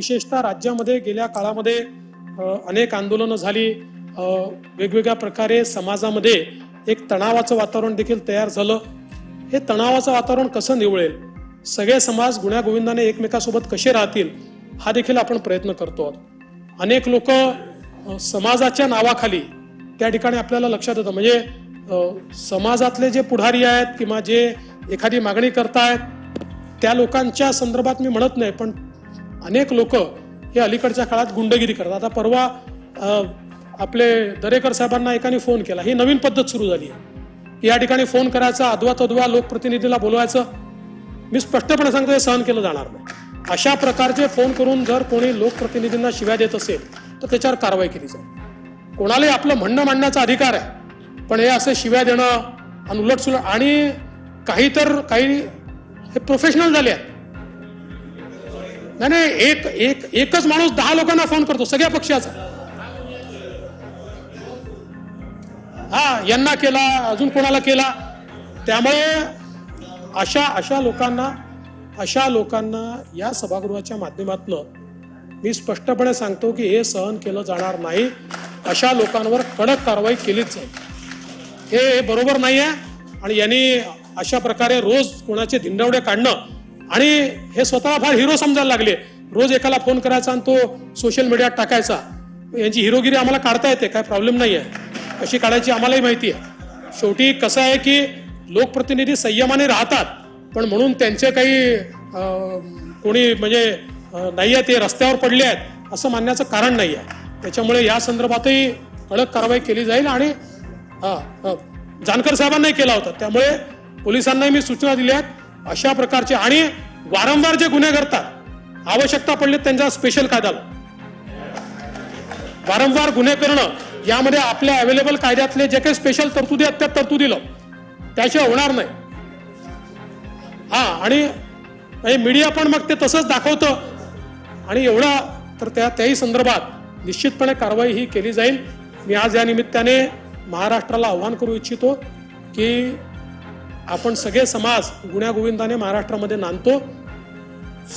विशेषतः राज्यामध्ये गेल्या काळामध्ये अनेक आंदोलनं झाली. वेगवेगळ्या प्रकारे समाजामध्ये एक तणावाचं वातावरण देखील तयार झालं. हे तणावाचं वातावरण कसं निवळेल? सगळे समाज गुण्यागोविंदाने एकमेकासोबत कसे राहतील? हा देखील आपण प्रयत्न करतो आहोत. अनेक लोक समाजाच्या नावाखाली त्या ठिकाणी आपल्याला लक्षात येतं. म्हणजे समाजातले जे पुढारी आहेत किंवा जे एखादी मागणी करतायत त्या लोकांच्या संदर्भात मी म्हणत नाही पण अनेक लोक हे अलीकडच्या काळात गुंडगिरी करतात. आता परवा आपले दरेकर साहेबांना एकाने फोन केला. ही नवीन पद्धत सुरू झाली आहे. या ठिकाणी फोन करायचा अद्वा तद्वा लोकप्रतिनिधीला बोलवायचं. मी स्पष्टपणे सांगतो हे सहन केलं जाणार नाही. अशा प्रकारचे फोन करून जर कोणी लोकप्रतिनिधींना शिव्या देत असेल तर त्याच्यावर कारवाई केली जाईल. कोणालाही आपलं म्हणणं मांडण्याचा अधिकार आहे. पण हे असं शिव्या देणं आणि उलटसुलट आणि काही तर काही हे प्रोफेशनल झाले आहेत. नाही नाही एक एक एकच माणूस दहा लोकांना फोन करतो सगळ्या पक्षाचा. हा यांना केला अजून कोणाला केला? त्यामुळे अशा अशा लोकांना अशा लोकांना या सभागृहाच्या माध्यमातून मी स्पष्टपणे सांगतो की हे सहन केलं जाणार नाही. अशा लोकांवर कडक कारवाई केलीच जाईल. हे बरोबर नाही आहे आणि यांनी अशा प्रकारे रोज कोणाचे धिंडवडे काढणं आणि हे स्वतःला फार हिरो समजायला लागले. रोज एकाला फोन करायचा आणि तो सोशल मीडियात टाकायचा. यांची हिरोगिरी आम्हाला काढता येते काय प्रॉब्लेम नाही आहे कशी काढायची आम्हालाही माहिती आहे. शेवटी कसं आहे की लोकप्रतिनिधी संयमाने राहतात पण म्हणून त्यांचे काही कोणी म्हणजे नाही आहे ते रस्त्यावर पडले आहेत असं मानण्याचं कारण नाही आहे त्याच्यामुळे या संदर्भातही कडक कारवाई केली जाईल आणि हां जानकर साहेबांनाही केला होता. त्यामुळे पोलिसांनाही मी सूचना दिल्या आहेत. अशा प्रकारचे आणि वारंवार जे गुन्हे करतात आवश्यकता पडली त्यांचा स्पेशल कायदा वारंवार गुन्हे करणं यामध्ये आपल्या अवेलेबल कायद्यातले जे काही स्पेशल तरतुदी आहेत त्या तरतुदी त्याशिवाय होणार नाही. हा आणि मीडिया पण मग ते तसंच दाखवतं. आणि एवढा तर त्या त्याही संदर्भात निश्चितपणे कारवाई ही केली जाईल. मी आज या निमित्ताने महाराष्ट्राला आव्हान करू इच्छितो की आपण सगळे समाज गुण्यागोविंदाने महाराष्ट्रामध्ये नांदतो.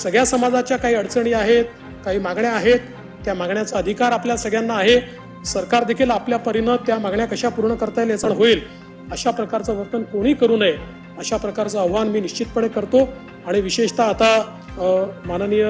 सगळ्या समाजाच्या काही अडचणी आहेत काही मागण्या आहेत त्या मागण्याचा अधिकार आपल्या सगळ्यांना आहे. सरकार देखील आपल्या परीनं त्या मागण्या कशा पूर्ण करता येईल याचा होईल. अशा प्रकारचं वर्तन कोणी करू नये अशा प्रकारचं आव्हान मी निश्चितपणे करतो. आणि विशेषतः आता माननीय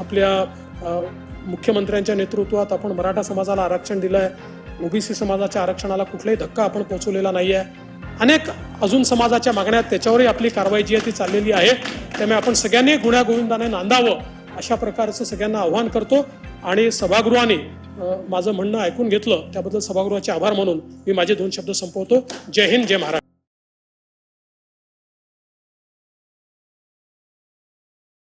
आपल्या मुख्यमंत्र्यांच्या नेतृत्वात आपण मराठा समाजाला आरक्षण दिलं आहे ओबीसी समाजाच्या आरक्षणाला कुठलाही धक्का आपण पोचवलेला नाही आहे अनेक अजून समाजाच्या मागण्या त्याच्यावरही आपली कारवाई जी आहे ती चाललेली आहे. त्यामुळे आपण सगळ्यांनी गुण्यागोविंदाने नांदावं अशा प्रकारचं सगळ्यांना आव्हान करतो. आणि सभागृहाने माझं म्हणणं ऐकून घेतलं त्याबद्दल सभागृहाचे आभार म्हणून मी माझे दोन शब्द संपवतो. जय हिंद जय महाराष्ट्र.